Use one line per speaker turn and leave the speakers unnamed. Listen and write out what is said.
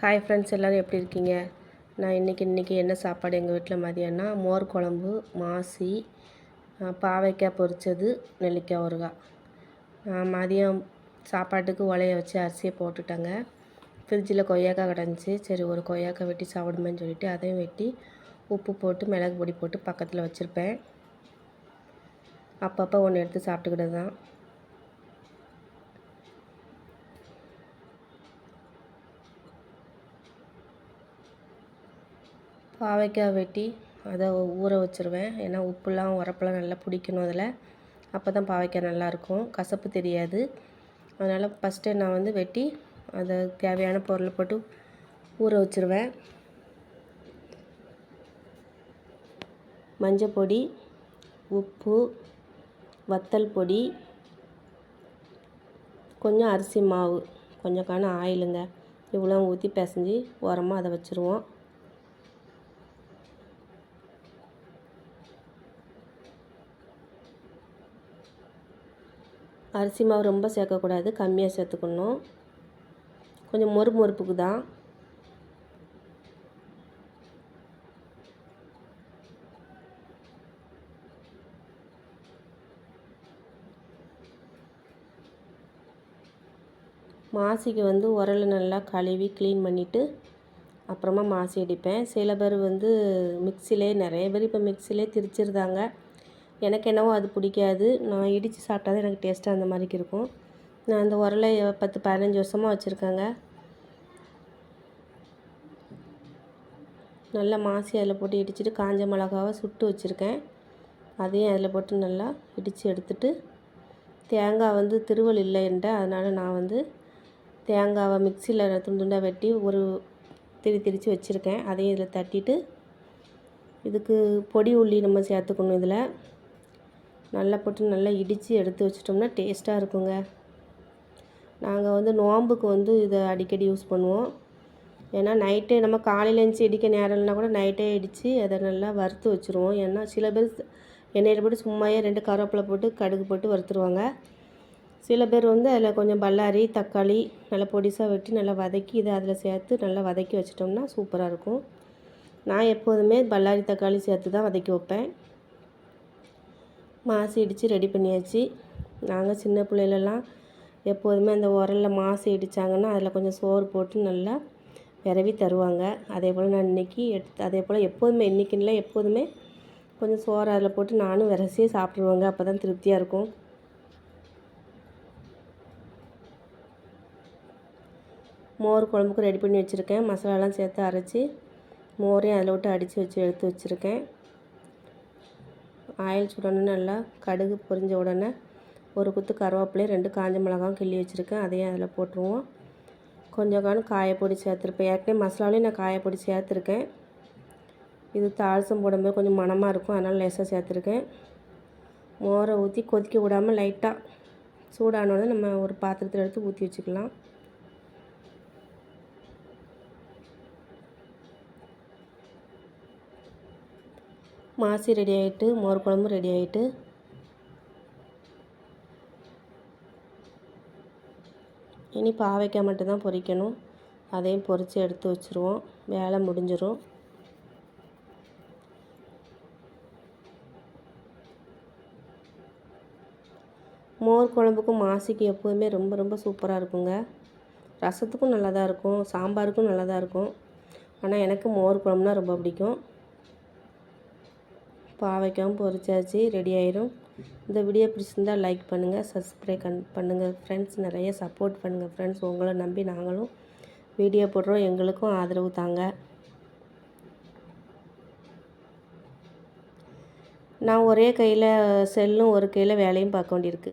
Hi friends எல்லோரும் எப்படி இருக்கீங்க? நான் இன்றைக்கி இன்றைக்கி என்ன சாப்பாடு எங்கள் வீட்டில் மதியம்னா மோர் குழம்பு மாசி பாவைக்காய் பொரித்தது நெல்லிக்காய் ஊறுகாய். மதியம் சாப்பாட்டுக்கு உலைய வச்சு அரிசியை போட்டுட்டேங்க. ஃப்ரிட்ஜில் கொய்யாக்காய் கிடந்துச்சி. சரி ஒரு கொய்யாக்காய் வெட்டி சாப்பிடுமேன்னு சொல்லிட்டு அதையும் வெட்டி உப்பு போட்டு மிளகு பொடி போட்டு பக்கத்தில் வச்சுருப்பேன். அப்பப்போ ஒன்று எடுத்து சாப்பிட்டுக்கிட்டு தான் பாவைக்காய் வெட்டி அதை ஊற வச்சுருவேன். ஏன்னா உப்புலாம் உரப்பெல்லாம் நல்லா பிடிக்கணும் அதில். அப்போ தான் பாவைக்காய் நல்லாயிருக்கும். கசப்பு தெரியாது. அதனால் ஃபஸ்ட்டு நான் வந்து வெட்டி அதை தேவையான பொருளை போட்டு ஊற வச்சுருவேன். மஞ்சள் பொடி உப்பு வத்தல் பொடி கொஞ்சம் அரிசி மாவு கொஞ்சம் காணும் ஆயிலுங்க. இவ்வளோ ஊற்றி பிசைஞ்சு உரமாக அதை வச்சுருவோம். அரிசி மாவு ரொம்ப சேர்க்கக்கூடாது கம்மியாக சேர்த்துக்கணும். கொஞ்சம் மொறு மொறுப்புக்கு தான். மாசிக்கு வந்து உரலை நல்லா கழுவி க்ளீன் பண்ணிவிட்டு அப்புறமா மாசி அடிப்பேன். சில பேர் வந்து மிக்சிலே நிறைய பேர் இப்போ மிக்சிலே திரிச்சிருந்தாங்க. எனக்கு என்னவோ அது பிடிக்காது. நான் இடித்து சாப்பிட்டா தான் எனக்கு டேஸ்ட்டாக அந்த மாதிரிக்கு இருக்கும். நான் அந்த உரலை பத்து பதினஞ்சு வருஷமாக வச்சுருக்கேங்க. நல்லா மாசி அதில் போட்டு இடிச்சிட்டு காஞ்ச மிளகாவை சுட்டு வச்சுருக்கேன். அதையும் அதில் போட்டு நல்லா இடித்து எடுத்துட்டு தேங்காய் வந்து திருவள் இல்லைன்ற அதனால் நான் வந்து தேங்காவை மிக்சியில் துண்டு துண்டாக வெட்டி ஒரு திரி திரித்து வச்சுருக்கேன். அதையும் இதில் தட்டிட்டு இதுக்கு பொடி உள்ளி நம்ம சேர்த்துக்கணும் இதில். நல்லா போட்டு நல்லா இடித்து எடுத்து வச்சிட்டோம்னா டேஸ்ட்டாக இருக்குங்க. நாங்கள் வந்து நோம்புக்கு வந்து இதை அடிக்கடி யூஸ் பண்ணுவோம். ஏன்னா நைட்டே நம்ம காலையில் எழுந்துச்சி இடிக்க நேரம் இல்லைனா கூட நைட்டே இடித்து அதை நல்லா வறுத்து வச்சுருவோம். ஏன்னா சில பேர் எண்ணெயில் போட்டு சும்மாயே ரெண்டு கருவேப்பிலை போட்டு கடுகு போட்டு வறுத்துருவாங்க. சில பேர் வந்து அதில் கொஞ்சம் பல்லாரி தக்காளி நல்லா பொடிசாக வெட்டி நல்லா வதக்கி இதை அதில் சேர்த்து நல்லா வதக்கி வச்சிட்டோம்னா சூப்பராக இருக்கும். நான் எப்போதுமே பல்லாரி தக்காளி சேர்த்து தான் வதக்கி வைப்பேன். மாசு இடித்து ரெடி பண்ணியாச்சு. நாங்கள் சின்ன பிள்ளைலலாம் எப்போதுமே அந்த உரலில் மாசு இடித்தாங்கன்னா அதில் கொஞ்சம் சோறு போட்டு நல்லா விரவி தருவாங்க. அதே போல் நான் இன்றைக்கி எடுத்து அதே போல் எப்போதுமே இன்றைக்கின்ல எப்போதுமே கொஞ்சம் சோறு அதில் போட்டு நானும் விரசியே சாப்பிடுவாங்க அப்போ தான் திருப்தியாக இருக்கும். மோர் குழம்புக்கு ரெடி பண்ணி வச்சுருக்கேன். மசாலாலாம் சேர்த்து அரைச்சி மோரையும் அதில் விட்டு அடித்து வச்சு எடுத்து வச்சுருக்கேன். ஆயில் சுடணும் நல்லா கடுகு பொரிஞ்ச உடனே ஒரு குத்து கருவேப்பிலையும் ரெண்டு காஞ்ச மிளகாவும் கிள்ளி வச்சுருக்கேன். அதையும் அதில் போட்டுருவோம். கொஞ்சம் காலம் காயப்பொடி சேர்த்துருப்பேன். ஏற்கனவே மசாலாலையும் நான் காயப்பொடி சேர்த்துருக்கேன். இது தாளசம் போடும்போது கொஞ்சம் மணமாக இருக்கும். அதனால் லேசாக சேர்த்துருக்கேன். மோரை ஊற்றி கொதிக்க விடாமல் லைட்டாக சூடானோடனே நம்ம ஒரு பாத்திரத்தில் எடுத்து ஊற்றி வச்சுக்கலாம். மாசி ரெடி ஆகிட்டு மோர் குழம்பு ரெடி ஆகிட்டு இனி பாவைக்காய் மட்டும்தான் பொரிக்கணும் அதையும் பொரித்து எடுத்து வச்சுருவோம். வேலை முடிஞ்சிடும் மோர் குழம்புக்கும் மாசிக்கு எப்போதுமே ரொம்ப ரொம்ப சூப்பராக இருக்குங்க. ரசத்துக்கும் நல்லா தான் இருக்கும். சாம்பாருக்கும் நல்லா தான் இருக்கும். ஆனால் எனக்கு மோர் குழம்புனா ரொம்ப பிடிக்கும். பாவைக்காயும் பொரிச்சாச்சு ரெடி ஆயிரும். இந்த வீடியோ பிடிச்சிருந்தால் லைக் பண்ணுங்கள் சப்ஸ்கிரைப் கண் பண்ணுங்கள் ஃப்ரெண்ட்ஸ் நிறைய சப்போர்ட் பண்ணுங்கள் ஃப்ரெண்ட்ஸ் உங்களை நம்பி நாங்களும் வீடியோ போடுறோம் எங்களுக்கும் ஆதரவு தாங்க. நான் ஒரே கையில் செல்லும் ஒரு கையில் வேலையும் பார்க்க வேண்டியிருக்கு.